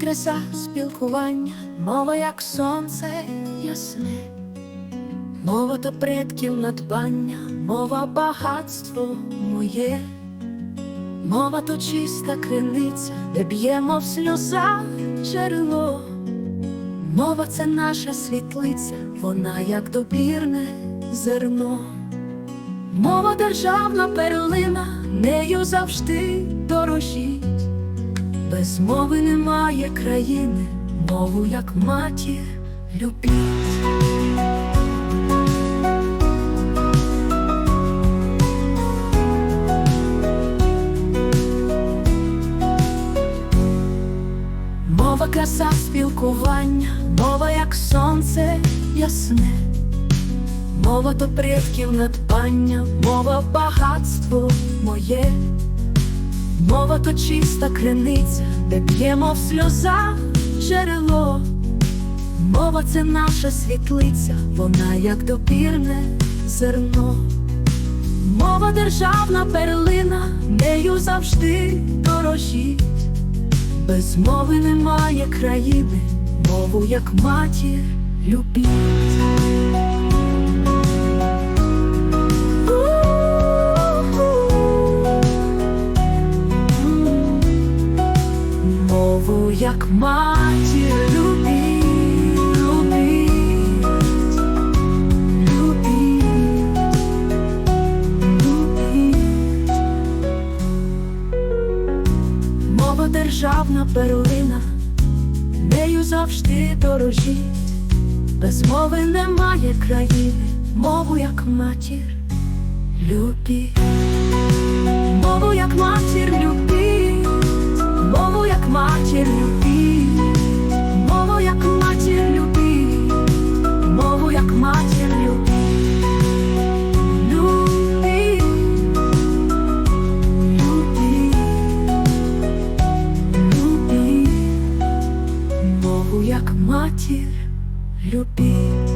краса спілкування, мова як сонце ясне, мова то предків надбання, мова багатство моє, мова то чиста криниця, де б'ємо в сльозах джерело. Мова це наша світлиця, вона як добірне зерно. Мова державна перлина, нею завжди дорожіть. Без мови немає країни, мову як матір любіть. Мова краса спілкування, мова як сонце ясне, мова то предків надбання, мова багатство моє, то чиста криниця, де б'ємо в сльозах джерело. Мова це наша світлиця, вона як допірне зерно. Мова державна перлина, нею завжди дорожіть. Без мови немає країни, мову як матір любіть. Мову як матір любіть, любіть, любіть, любіть. Мова державна перлина, нею завжди дорожіть. Без мови немає країни, мову як матір любіть. Мову як матір любіть, як матір любіть.